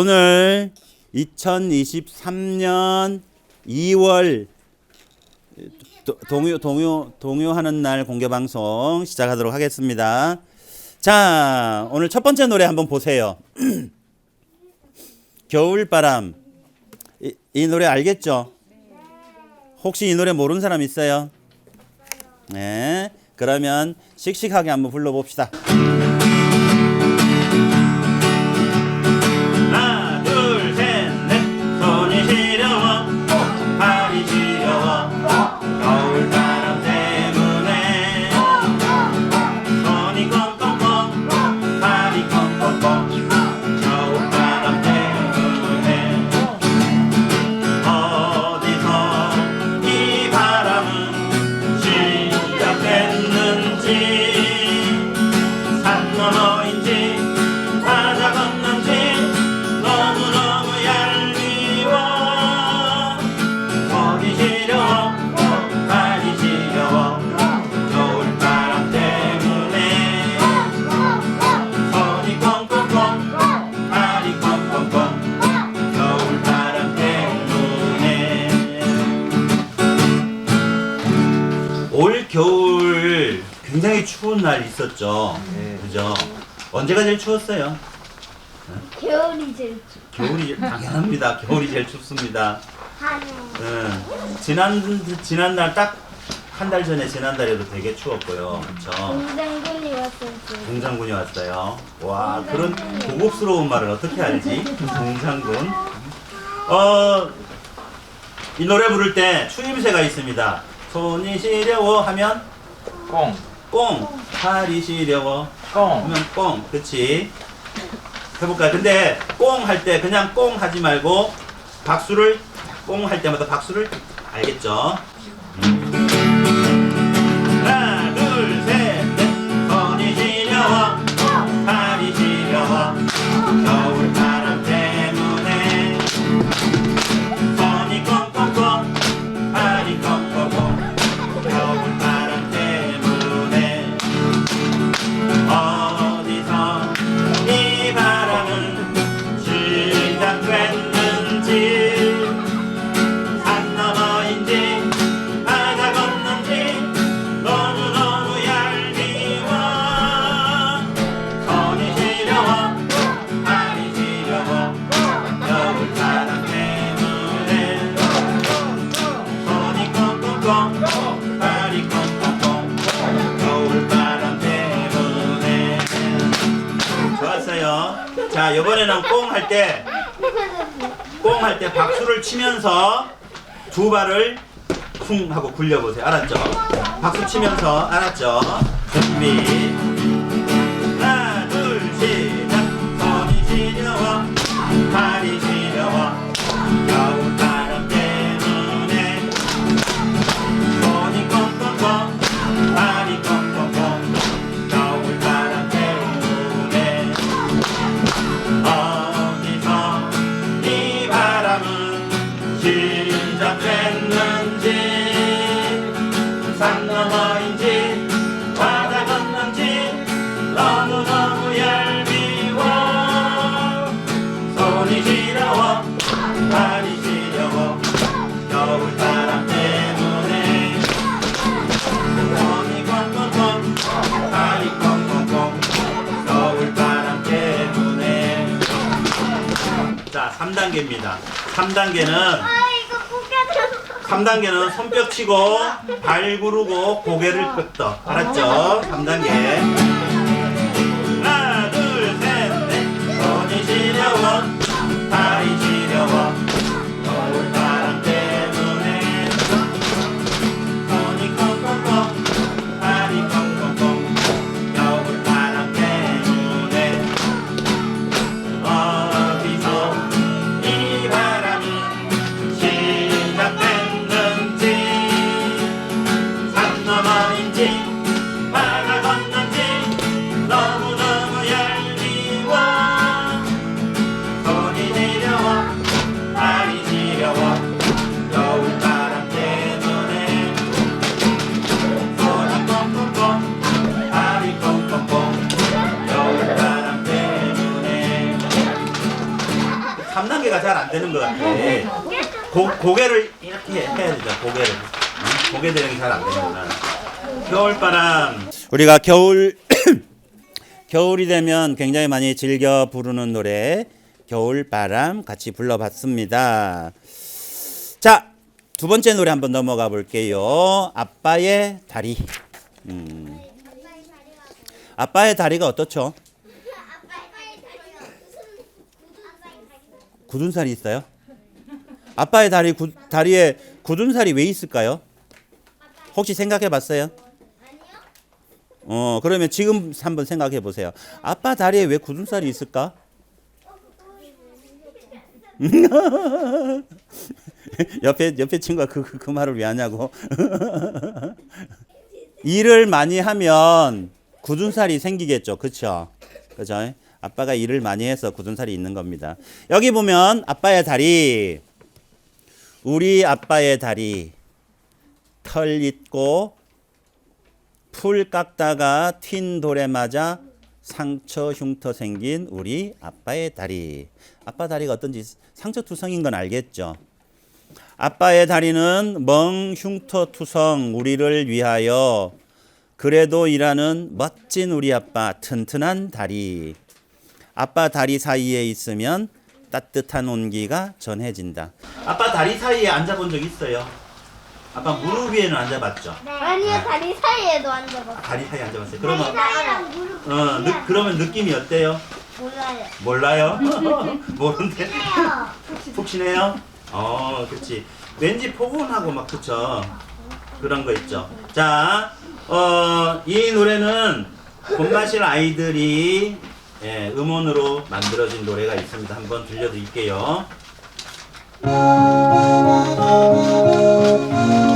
오늘 2023년 2월 도- 동요 동요 동요하는 날 공개 방송 시작하도록 하겠습니다. 자, 오늘 첫 번째 노래 한번 보세요. 겨울바람. 이, 이 노래 알겠죠? 혹시 이 노래 모르는 사람 있어요? 네. 그러면 씩씩하게 한번 불러봅시다. 언제가 제일 추웠어요? 겨울이 제일 겨울이 당연합니다. 겨울이 제일 춥습니다. 하네. 예. 지난 지난 날 딱 한 달 전에 지난 달에도 되게 추웠고요. 그렇죠? 동장군이 왔었지. 동장군이 왔어요. 와 그런 고급스러운 말을 어떻게 알지? 동장군. 어, 이 노래 부를 때 추임새가 있습니다. 손이 시려워 하면 꽁, 꽁, 팔이 시려워 꽁. 하면 꽁, 그렇지? 해볼까요? 근데 꽁 할 때 그냥 꽁 하지 말고 박수를 꽁 할 때마다 박수를 알겠죠? 음. 하나, 둘, 셋, 넷. 손이 시려워, 팔이 시려워, 겨울 치면서 두 발을 쿵 하고 굴려보세요. 알았죠? 박수 치면서 알았죠? 준비. 3단계입니다. 3단계는 아 이거 고개를 3단계는 손뼉 치고 발 구르고 고개를 끄덕. 알았죠? 3단계 우리가 겨울 겨울이 되면 굉장히 많이 즐겨 부르는 노래 겨울바람 같이 불러봤습니다. 자, 두 번째 노래 한번 넘어가 볼게요. 아빠의 다리. 음. 아빠의 다리가 어떻죠? 굳은 살이 있어요? 아빠의 다리 구, 다리에 굳은 살이 왜 있을까요? 혹시 생각해 봤어요? 어, 그러면 지금 한번 생각해 보세요. 아빠 다리에 왜 굳은 살이 있을까? 옆에 옆에 친구가 그, 그, 그 말을 왜 하냐고. 일을 많이 하면 굳은 살이 생기겠죠. 그렇죠? 그죠? 아빠가 일을 많이 해서 굳은 살이 있는 겁니다. 여기 보면 아빠의 다리 우리 아빠의 다리 털 있고 풀 깎다가 튄 돌에 맞아 상처 흉터 생긴 우리 아빠의 다리. 아빠 다리가 어떤지 상처 투성인 건 알겠죠? 아빠의 다리는 멍 흉터 투성 우리를 위하여 그래도 일하는 멋진 우리 아빠 튼튼한 다리. 아빠 다리 사이에 있으면 따뜻한 온기가 전해진다. 아빠 다리 사이에 앉아본 적 있어요? 아빠 무릎 위에는 앉아봤죠? 아니요 다리 사이에도 앉아봤어. 다리 사이에 앉아봤어요. 그러면 사이랑 무릎 어, 느, 그러면 느낌이 어때요? 몰라요. 몰라요? 모른데? 해요. 푹신해요? 어, 그렇지. 왠지 포근하고 막 그쵸? 그런 거 있죠. 자, 어, 이 노래는 봄마실 아이들이 예, 음원으로 만들어진 노래가 있습니다. 한번 들려드릴게요. Thank you.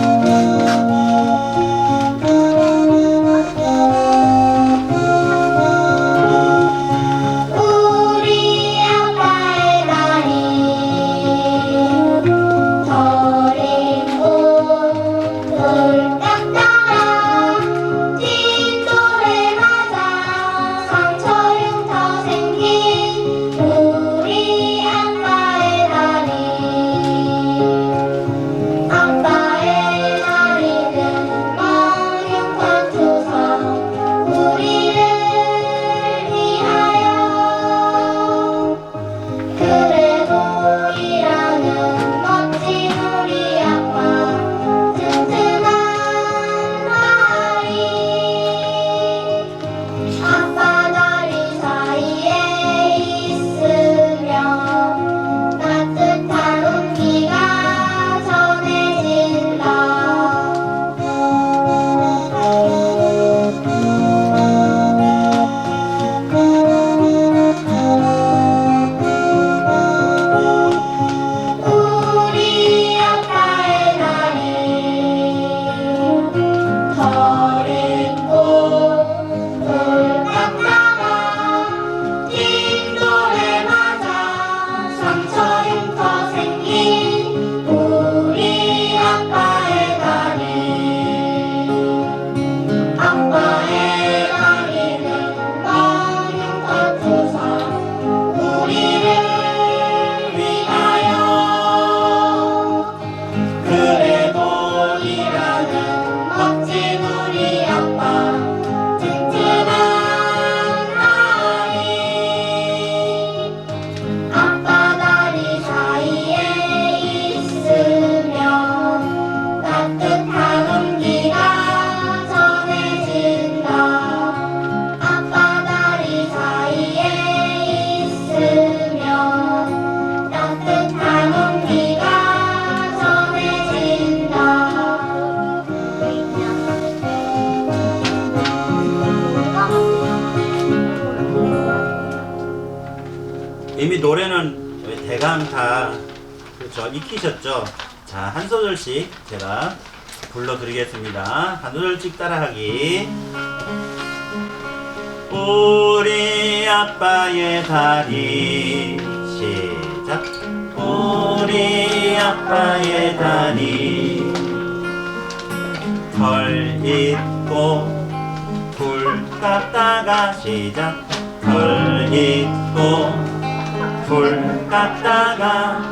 그렇죠 익히셨죠. 자 한 소절씩 제가 불러드리겠습니다. 한 소절씩 따라하기. 우리 아빠의 다리 시작. 우리 아빠의 다리 털 있고 불 깎다가 시작 털 있고 불 깎다가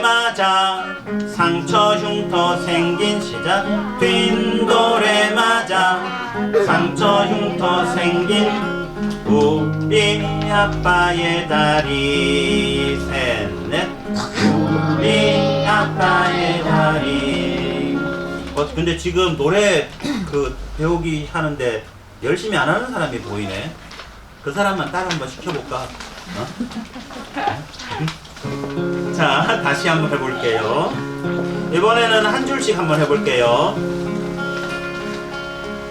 맞아 상처 흉터 생긴 시작. 휜 돌에 맞아 상처 흉터 생긴 우리 아빠의 다리. 셋넷. 우리 아빠의 다리. 어 근데 지금 노래 그 배우기 하는데 열심히 안 하는 사람이 보이네. 그 사람만 따라 한번 시켜볼까? 어? 자 다시 한번 해볼게요. 이번에는 한 줄씩 한번 해볼게요.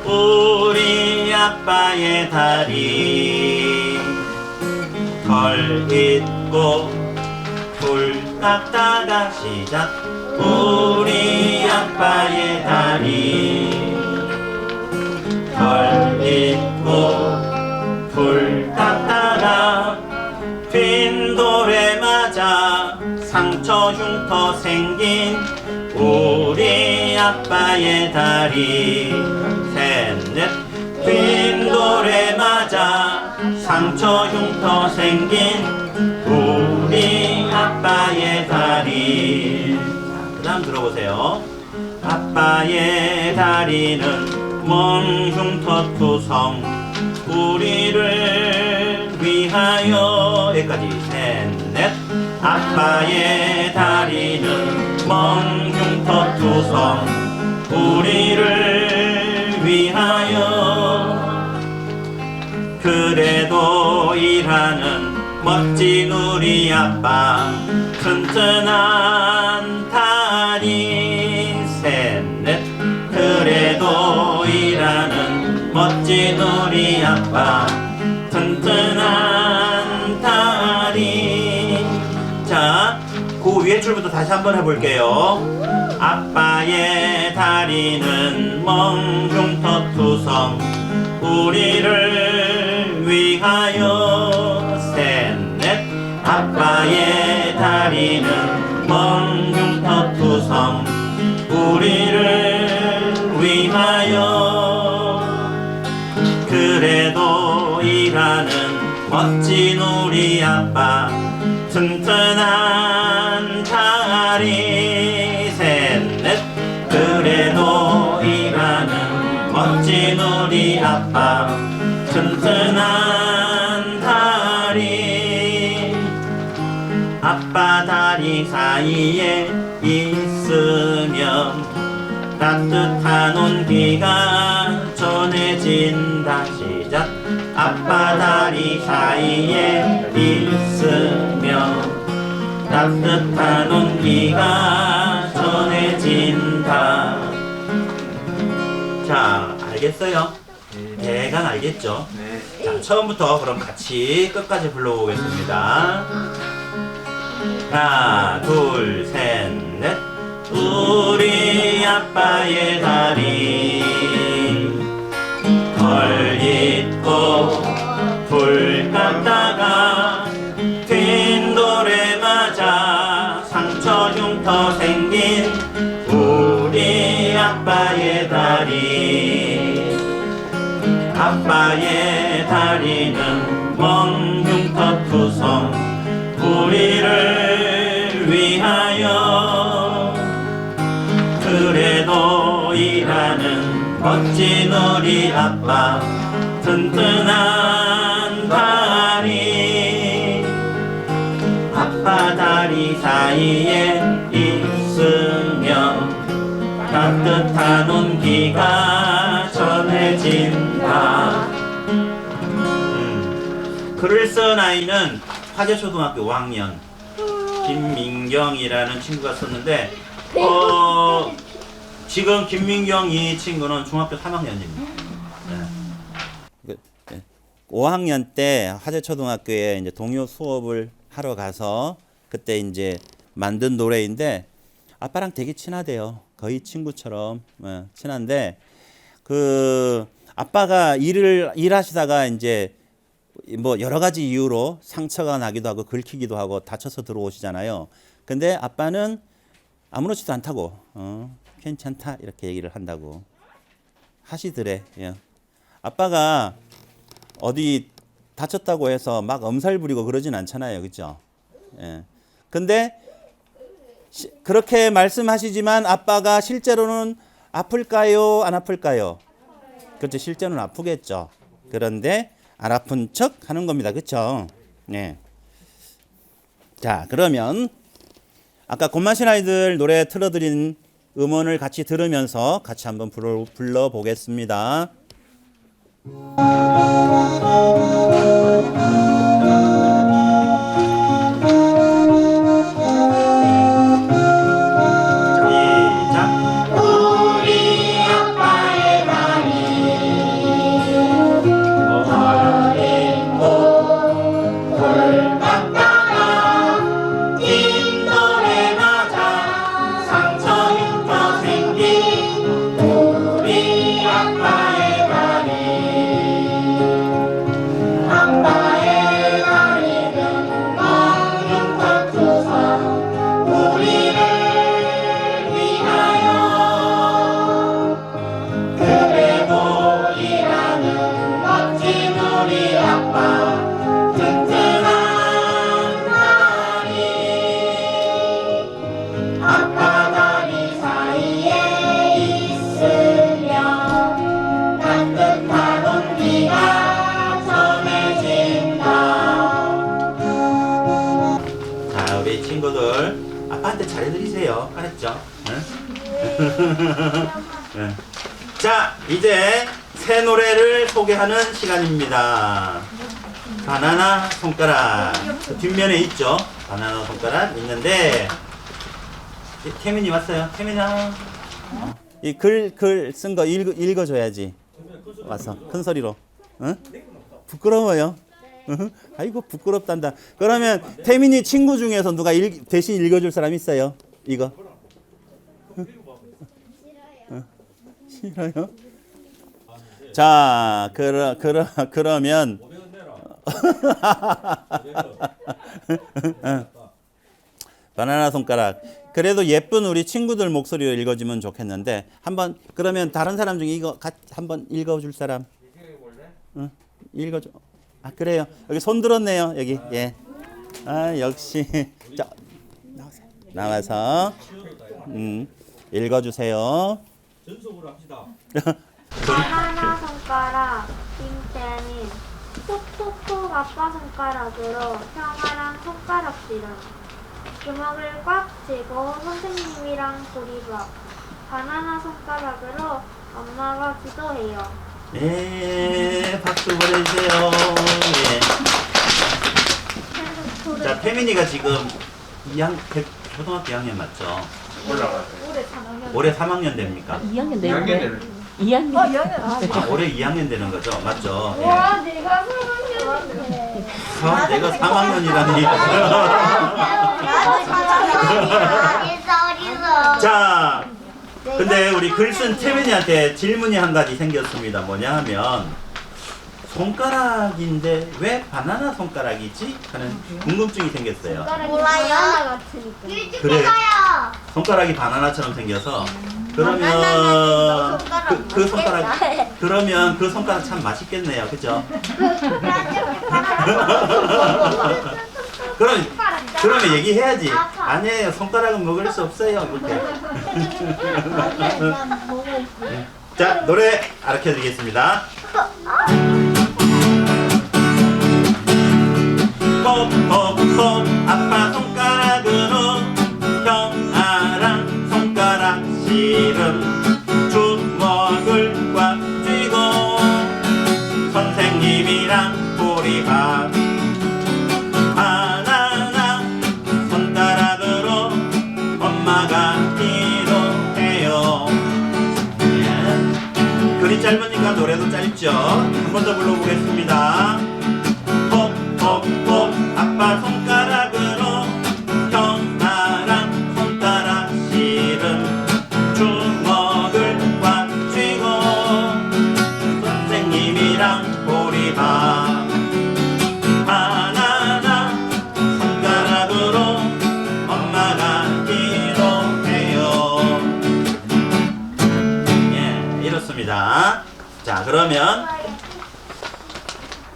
우리 아빠의 다리 덜 잊고 불 깎다가 시작 우리 아빠의 다리 덜 잊고 상처 흉터 생긴 우리 아빠의 다리. 셋넷 빈 돌에 맞아 상처 흉터 생긴 우리 아빠의 다리. 그 다음 들어보세요. 아빠의 다리는 먼 흉터 투성 우리를 위하여. 여기까지 아빠의 다리는 먼 흉터 투성 우리를 위하여. 그래도 일하는 멋진 우리 아빠 튼튼한 다리. 셋넷. 그래도 일하는 멋진 우리 아빠 튼튼한 줄부터 다시 한번 해볼게요. 아빠의 다리는 멍흉터 투성 우리를 위하여 셋넷 아빠의 다리는 멍흉터 투성 우리를 위하여 그래도 일하는 멋진 우리 아빠 튼튼한 다리 셋넷. 그래도 일하는 멋진 우리 아빠. 튼튼한 다리. 아빠 다리 사이에 있으면 따뜻한 온기가 전해진다. 시작. 아빠 다리 사이에 있으면 따뜻한 온기가 전해진다 자 알겠어요? 대강 알겠죠? 네. 자 처음부터 그럼 같이 끝까지 불러보겠습니다 하나 둘 셋 넷 우리 아빠의 다리 덜 잊고 불 깎다가 멋진 우리 아빠 튼튼한 다리 아빠 다리 사이에 있으면 따뜻한 온기가 전해진다 음. 글을 쓴 아이는 화재초등학교 5학년 김민경이라는 친구가 썼는데 어, 지금 김민경 이 친구는 중학교 3학년입니다. 네. 5학년 때 화재초등학교에 이제 동요 수업을 하러 가서 그때 이제 만든 노래인데 아빠랑 되게 친하대요. 거의 친구처럼 어, 친한데 그 아빠가 일을 일하시다가 이제 뭐 여러 가지 이유로 상처가 나기도 하고 긁히기도 하고 다쳐서 들어오시잖아요. 근데 아빠는 아무렇지도 않다고 어, 괜찮다 이렇게 얘기를 한다고 하시더래. 예. 아빠가 어디 다쳤다고 해서 막 엄살 부리고 그러진 않잖아요. 그죠? 예. 근데 시- 그렇게 말씀하시지만 아빠가 실제로는 아플까요? 안 아플까요? 그렇죠. 실제로는 아프겠죠. 그런데 안 아픈 척 하는 겁니다. 그렇죠? 네. 자, 그러면 아까 곤마신 아이들 노래 틀어드린 음원을 같이 들으면서 같이 한번 불러, 불러보겠습니다. 응? 응. 자, 이제 새 노래를 소개하는 시간입니다. 바나나 손가락. 그 뒷면에 있죠? 바나나 손가락 있는데 이- 태민이 왔어요. 태민아. 이 글 글 쓴거 읽어 읽어 줘야지. 와서 큰 소리로. 응? 부끄러워요. 응? 아이고 부끄럽단다. 그러면 태민이 친구 중에서 누가 읽, 대신 읽어줄 사람 있어요? 이거. 응? 응? 싫어요? 자, 그러, 그러, 그러면 응. 바나나 손가락. 그래도 예쁜 우리 친구들 목소리로 읽어주면 좋겠는데 한번 그러면 다른 사람 중에 이거 같 한번 읽어줄 사람. 응, 읽어줘. 아 그래요. 여기 손 들었네요. 여기 예. 아 역시 자 나와서 음 읽어주세요. 바나나 손가락 김태민 톡톡톡 아빠 손가락으로 형아랑 손가락질은 주먹을 꽉 쥐고 선생님이랑 조리밥 바나나 손가락으로 엄마가 기도해요 네 박수 보내주세요. 예. 자 태민이가 지금 2학 초등학교 2학년 맞죠? 올해 3학년 됩니까? 2학년 되는데 2학년 아, 올해 2학년 되는 거죠? 맞죠? 예. 와 내가 사랑했는데 아, 내가 3학년이라니. 자, 근데 우리 글쓴 태민이한테 질문이 한 가지 생겼습니다. 뭐냐 하면 손가락인데 왜 바나나 손가락이지? 하는 궁금증이 생겼어요. 몰라요. 같으니까 그래. 손가락이 바나나처럼 생겨서 그러면 그, 그 손가락 그러면 그 손가락 참 맛있겠네요. 그죠? 그럼 그러면 얘기해야지. 아니에요. 손가락은 먹을 수 없어요. 이렇게. 자, 노래 가르쳐 드리겠습니다. 톡 톡톡 아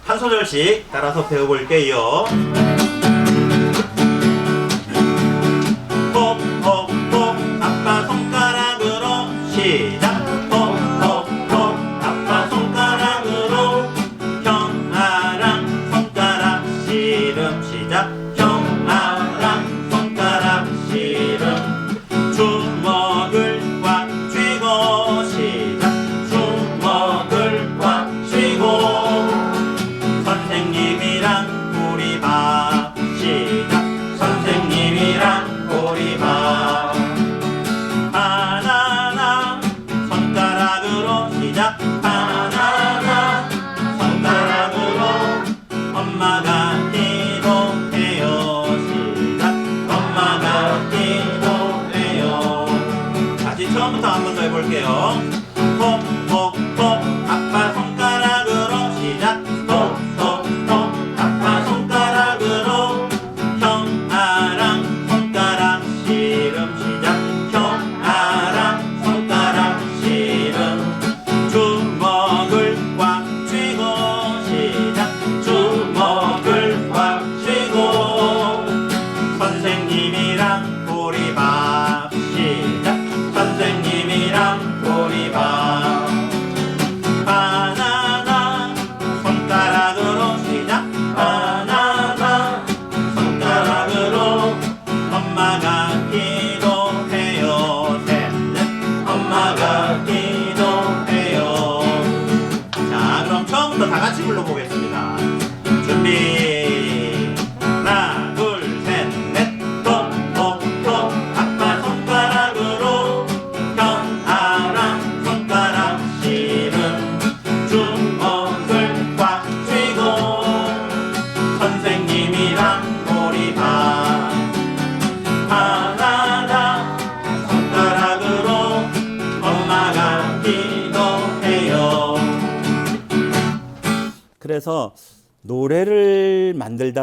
한 소절씩 따라서 배워볼게요. 처음부터 한 번 더 해볼게요. 톡톡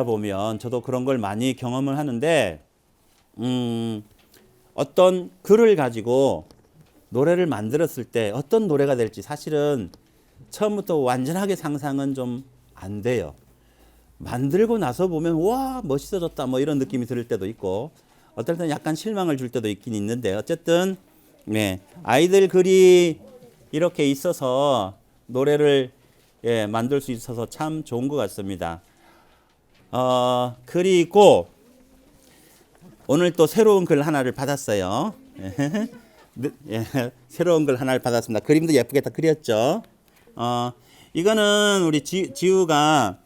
보면 저도 그런 걸 많이 경험을 하는데 음, 어떤 글을 가지고 노래를 만들었을 때 어떤 노래가 될지 사실은 처음부터 완전하게 상상은 좀 안 돼요. 만들고 나서 보면 와 멋있어졌다 뭐 이런 느낌이 들 때도 있고 어떨 때는 약간 실망을 줄 때도 있긴 있는데 어쨌든 네 아이들 글이 이렇게 있어서 노래를 예, 만들 수 있어서 참 좋은 것 같습니다. 어, 그리고 오늘 또 새로운 글 하나를 받았어요. 네, 예, 새로운 글 하나를 받았습니다. 그림도 예쁘게 다 그렸죠. 어, 이거는 우리 지, 지우가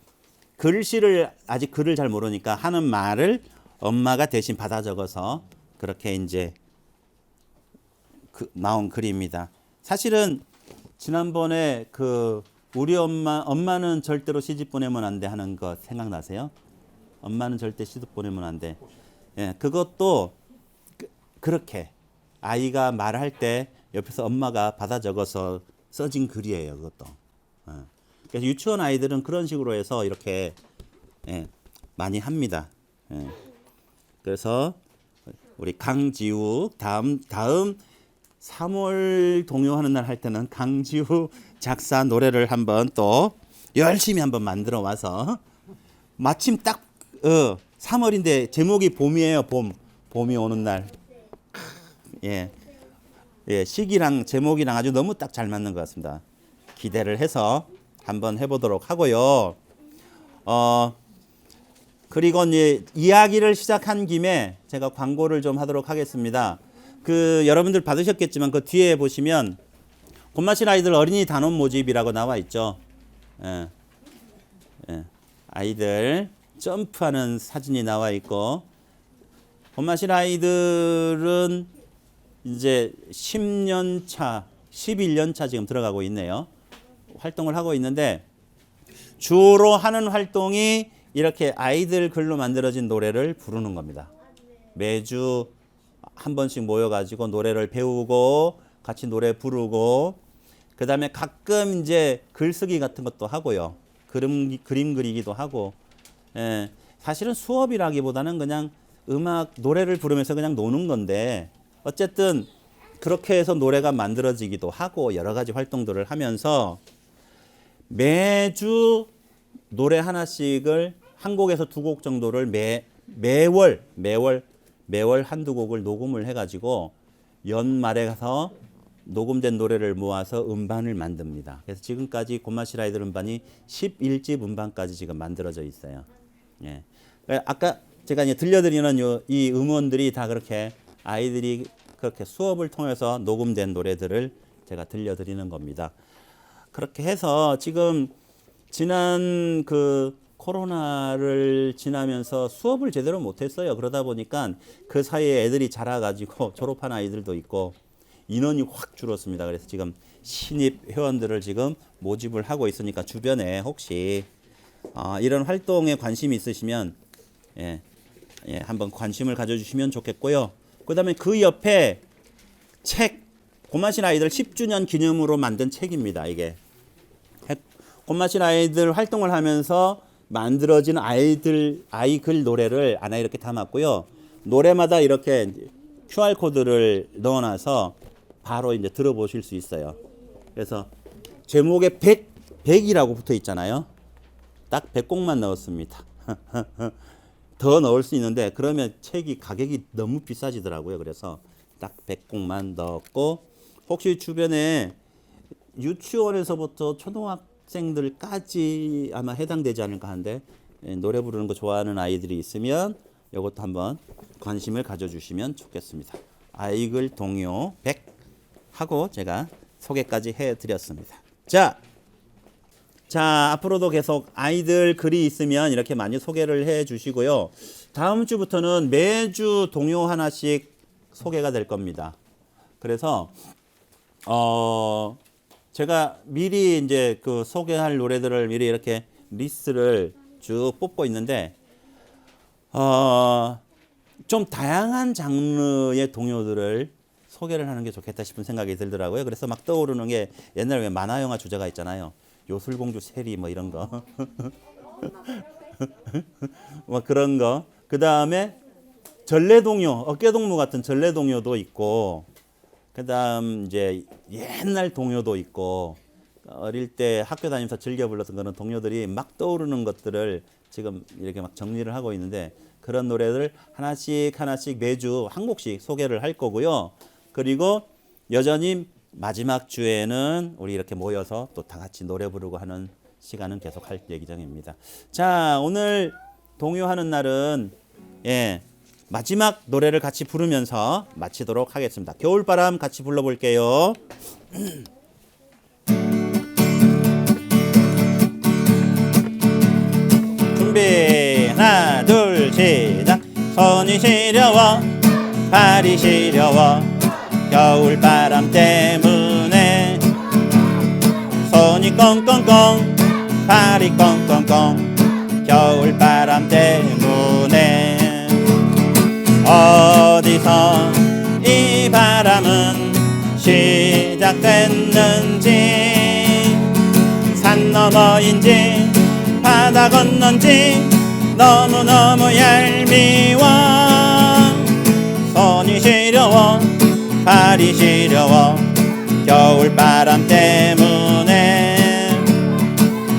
글씨를 아직 글을 잘 모르니까 하는 말을 엄마가 대신 받아 적어서 그렇게 이제 그, 나온 글입니다. 사실은 지난번에 그 우리 엄마 엄마는 절대로 시집 보내면 안 돼 하는 거 생각나세요? 엄마는 절대 시집 보내면 안 돼. 예, 그것도 그, 그렇게 아이가 말할 때 옆에서 엄마가 받아 적어서 써진 글이에요. 그것도. 예. 그래서 유치원 아이들은 그런 식으로 해서 이렇게 예, 많이 합니다. 예. 그래서 우리 강지우 다음 다음 3월 동요하는 날 할 때는 강지우 작사 노래를 한번 또 열심히 한번 만들어 와서 마침 딱 어, 3월인데 제목이 봄이에요 봄 봄이 오는 날 예. 예, 시기랑 제목이랑 아주 너무 딱 잘 맞는 것 같습니다. 기대를 해서 한번 해보도록 하고요. 어, 그리고 이제 이야기를 시작한 김에 제가 광고를 좀 하도록 하겠습니다. 그 여러분들 받으셨겠지만 그 뒤에 보시면 곤마실 아이들 어린이 단원 모집이라고 나와 있죠. 예. 예. 아이들 점프하는 사진이 나와 있고 곤마실 아이들은 이제 10년 차, 11년 차 지금 들어가고 있네요. 활동을 하고 있는데 주로 하는 활동이 이렇게 아이들 글로 만들어진 노래를 부르는 겁니다. 매주 한 번씩 모여가지고 노래를 배우고 같이 노래 부르고 그 다음에 가끔 이제 글쓰기 같은 것도 하고요. 그림, 그림 그리기도 하고 예, 사실은 수업이라기보다는 그냥 음악 노래를 부르면서 그냥 노는 건데 어쨌든 그렇게 해서 노래가 만들어지기도 하고 여러 가지 활동들을 하면서 매주 노래 하나씩을 한 곡에서 두 곡 정도를 매 매월 매월 매월 한두 곡을 녹음을 해가지고 연말에 가서 녹음된 노래를 모아서 음반을 만듭니다. 그래서 지금까지 고마시 라이들 음반이 11집 음반까지 지금 만들어져 있어요. 예. 아까 제가 이제 들려드리는 요, 이 음원들이 다 그렇게 아이들이 그렇게 수업을 통해서 녹음된 노래들을 제가 들려드리는 겁니다. 그렇게 해서 지금 지난 그 코로나를 지나면서 수업을 제대로 못했어요. 그러다 보니까 그 사이에 애들이 자라가지고 졸업한 아이들도 있고 인원이 확 줄었습니다. 그래서 지금 신입 회원들을 지금 모집을 하고 있으니까 주변에 혹시 아, 이런 활동에 관심이 있으시면 예, 예, 한번 관심을 가져주시면 좋겠고요. 그다음에 그 옆에 책 고마신 아이들 10주년 기념으로 만든 책입니다. 이게 꽃맛인 아이들 활동을 하면서 만들어진 아이들 아이 글 노래를 하나 이렇게 담았고요. 노래마다 이렇게 QR 코드를 넣어놔서 바로 이제 들어보실 수 있어요. 그래서 제목에 100 100이라고 붙어 있잖아요. 딱 100곡만 넣었습니다. 더 넣을 수 있는데 그러면 책이 가격이 너무 비싸지더라고요. 그래서 딱 100곡만 넣었고 혹시 주변에 유치원에서부터 초등학생들까지 아마 해당되지 않을까 하는데 예, 노래 부르는 거 좋아하는 아이들이 있으면 이것도 한번 관심을 가져주시면 좋겠습니다. 아이글 동요 100 하고 제가 소개까지 해드렸습니다. 자, 자 앞으로도 계속 아이들 글이 있으면 이렇게 많이 소개를 해주시고요. 다음 주부터는 매주 동요 하나씩 소개가 될 겁니다. 그래서 어 제가 미리 이제 그 소개할 노래들을 미리 이렇게 리스트를 쭉 뽑고 있는데 어 좀 다양한 장르의 동요들을 소개를 하는 게 좋겠다 싶은 생각이 들더라고요. 그래서 막 떠오르는 게 옛날에 왜 만화 영화 주제가 있잖아요. 요술공주 세리 뭐 이런 거. 뭐 그런 거. 그다음에 전래동요, 어깨동무 같은 전래동요도 있고 그다음 이제 옛날 동요도 있고 어릴 때 학교 다니면서 즐겨 불렀던 그런 동요들이 막 떠오르는 것들을 지금 이렇게 막 정리를 하고 있는데 그런 노래들 하나씩 하나씩 매주 한 곡씩 소개를 할 거고요. 그리고 여전히 마지막 주에는 우리 이렇게 모여서 또 다 같이 노래 부르고 하는 시간은 계속 할 예정입니다. 자, 오늘 동요하는 날은 예. 마지막 노래를 같이 부르면서 마치도록 하겠습니다. 겨울바람 같이 불러볼게요. 준비 하나 둘 시작 손이 시려워 발이 시려워 겨울 바람 때문에. 손이 꽁꽁꽁 발이 꽁꽁꽁 겨울 바람 때문에. 어디서 이 바람은 시작됐는지 산 너머인지 바다 건넌지 너무너무 얄미워 팔이 시려워 겨울바람 때문에.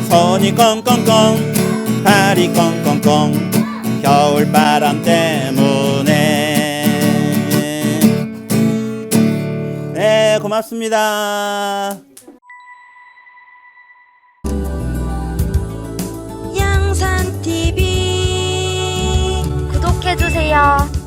손이 꽁꽁꽁 팔이 꽁꽁꽁 겨울바람 때문에. 네 고맙습니다. 양산TV 구독해주세요.